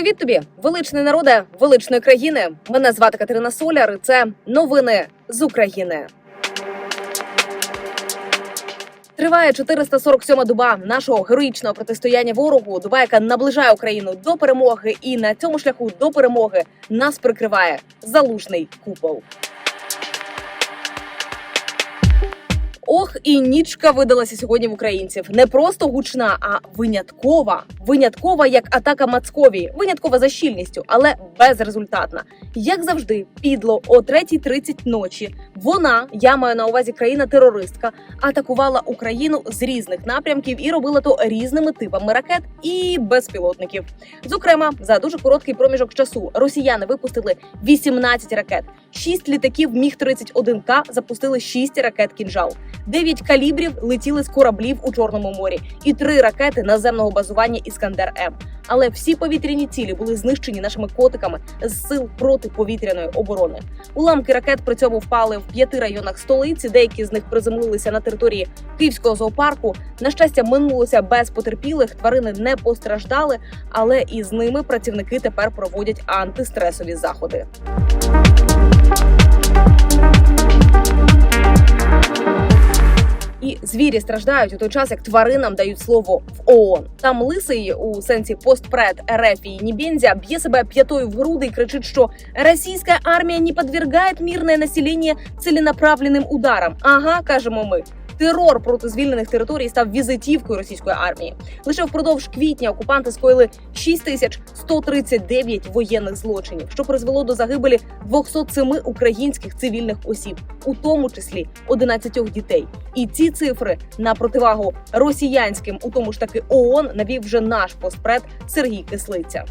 Привіт тобі, величний народе величної країни. Мене звати Катерина Соляр. і Це новини з України. Триває 447-ма доба нашого героїчного протистояння ворогу. Доба, яка наближає Україну до перемоги, і на цьому шляху до перемоги нас прикриває залужний купол. Ох, і нічка видалася сьогодні в українців. Не просто гучна, а виняткова. Виняткова як атака Мацковії. Виняткова за щільністю, але безрезультатна. Як завжди, підло о 3.30 ночі. Вона, я маю на увазі країна-терористка, атакувала Україну з різних напрямків і робила то різними типами ракет і безпілотників. Зокрема, за дуже короткий проміжок часу росіяни випустили 18 ракет, 6 літаків Міг 31 к запустили 6 ракет кінжал. Дев'ять калібрів летіли з кораблів у Чорному морі, і три ракети наземного базування Іскандер М. Але всі повітряні цілі були знищені нашими котиками з сил протиповітряної оборони. Уламки ракет при цьому впали в п'яти районах столиці. Деякі з них приземлилися на території Київського зоопарку. На щастя, минулося без потерпілих. Тварини не постраждали, але і з ними працівники тепер проводять антистресові заходи. І звірі страждають у той час, як тваринам дають слово в ООН. Там лисий у сенсі постпред РФ і Нібензя б'є себе п'ятою в груди і кричить, що російська армія не підвергає мирне населення ціленаправленим ударам. Ага, кажемо ми. Терор проти звільнених територій став візитівкою російської армії. Лише впродовж квітня окупанти скоїли 6139 воєнних злочинів, що призвело до загибелі 207 українських цивільних осіб, у тому числі 11 дітей. І ці цифри на противагу росіянським, у тому ж таки ООН, навів вже наш постпред Сергій Кислиця.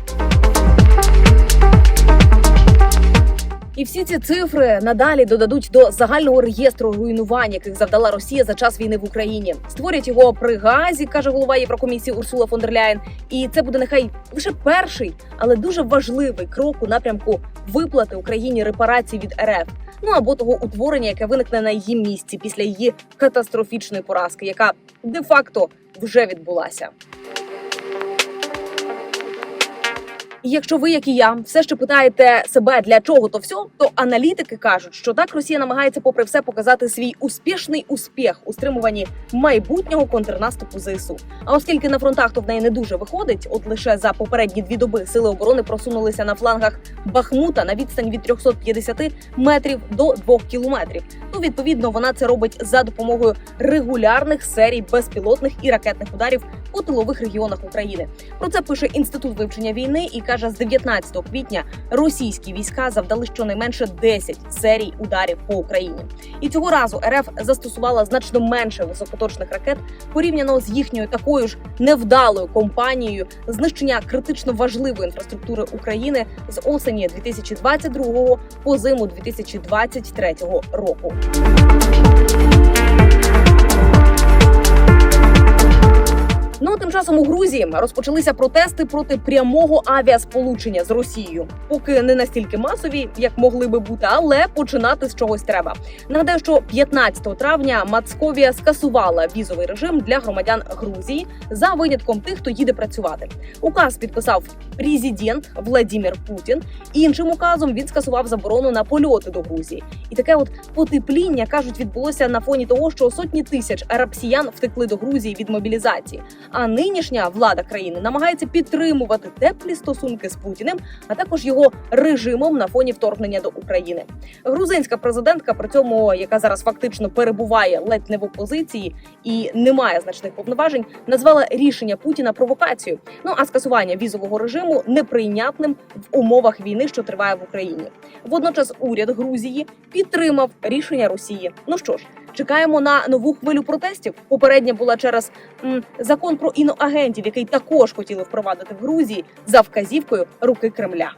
І всі ці цифри надалі додадуть до загального реєстру руйнувань, яких завдала Росія за час війни в Україні. Створять його при газі, каже голова Єврокомісії Урсула фон дер Ляєн. І це буде нехай лише перший, але дуже важливий крок у напрямку виплати Україні репарацій від РФ. Ну або того утворення, яке виникне на її місці після її катастрофічної поразки, яка де-факто вже відбулася. І якщо ви, як і я, все ще питаєте себе для чого то все, то аналітики кажуть, що так Росія намагається, попри все, показати свій успішний успіх у стримуванні майбутнього контрнаступу ЗСУ. А оскільки на фронтах то в неї не дуже виходить, от лише за попередні дві доби сили оборони просунулися на флангах Бахмута на відстань від 350 метрів до 2 кілометрів. То відповідно вона це робить за допомогою регулярних серій безпілотних і ракетних ударів у тилових регіонах України. Про це пише інститут вивчення війни і каже, з 19 квітня російські війська завдали щонайменше 10 серій ударів по Україні. І цього разу РФ застосувала значно менше високоточних ракет порівняно з їхньою такою ж невдалою компанією знищення критично важливої інфраструктури України з осені 2022 по зиму 2023 року. Ну а тим часом у Грузії розпочалися протести проти прямого авіасполучення з Росією. Поки не настільки масові, як могли би бути, але починати з чогось треба. Нагадаю, що 15 травня Мацковія скасувала візовий режим для громадян Грузії за винятком тих, хто їде працювати. Указ підписав президент Владимир Путін. Іншим указом він скасував заборону на польоти до Грузії. І таке от потепління кажуть відбулося на фоні того, що сотні тисяч росіян втекли до Грузії від мобілізації. А нинішня влада країни намагається підтримувати теплі стосунки з Путіним, а також його режимом на фоні вторгнення до України. Грузинська президентка, при цьому яка зараз фактично перебуває ледь не в опозиції і не має значних повноважень, назвала рішення Путіна провокацією. Ну а скасування візового режиму неприйнятним в умовах війни, що триває в Україні. Водночас уряд Грузії підтримав рішення Росії. Ну що ж, чекаємо на нову хвилю протестів. Попередня була через м, закон про іноагентів, який також хотіли впровадити в Грузії за вказівкою руки Кремля.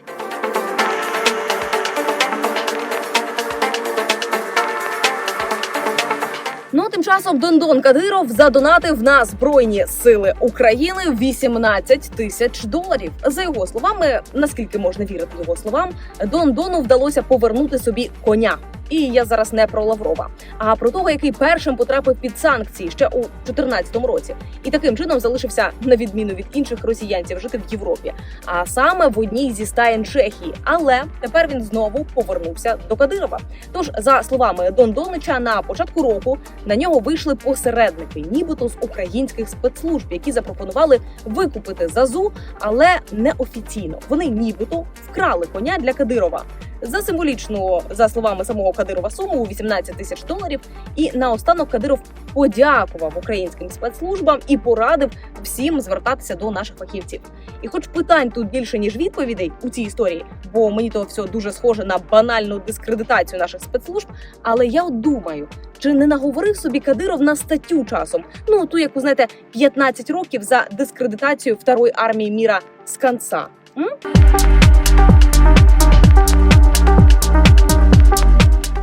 Ну тим часом Дондон Кадиров задонатив на збройні сили України 18 тисяч доларів. За його словами, наскільки можна вірити його словам, Дондону вдалося повернути собі коня. І я зараз не про Лаврова, а про того, який першим потрапив під санкції ще у 2014 році, і таким чином залишився на відміну від інших росіянців жити в Європі, а саме в одній зі стаєн Чехії. Але тепер він знову повернувся до Кадирова. Тож, за словами Дон Донича, на початку року на нього вийшли посередники, нібито з українських спецслужб, які запропонували викупити зазу, але неофіційно. Вони нібито вкрали коня для Кадирова за символічну, за словами самого Кадирова, суму у 18 тисяч доларів. І наостанок Кадиров подякував українським спецслужбам і порадив всім звертатися до наших фахівців. І хоч питань тут більше ніж відповідей у цій історії, бо мені то все дуже схоже на банальну дискредитацію наших спецслужб. Але я от думаю, чи не наговорив собі Кадиров на статтю часом? Ну ту, яку знаєте, 15 років за дискредитацію второї армії міра з конца. М?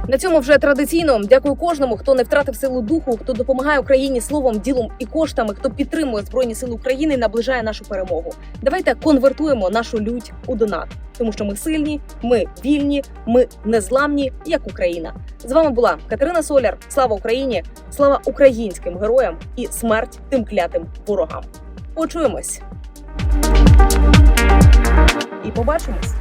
На цьому вже традиційно дякую кожному, хто не втратив силу духу, хто допомагає Україні словом, ділом і коштами, хто підтримує збройні сили України і наближає нашу перемогу. Давайте конвертуємо нашу лють у донат, тому що ми сильні, ми вільні, ми незламні, як Україна. З вами була Катерина Соляр. Слава Україні! Слава українським героям і смерть тим клятим ворогам. Почуємось і побачимось.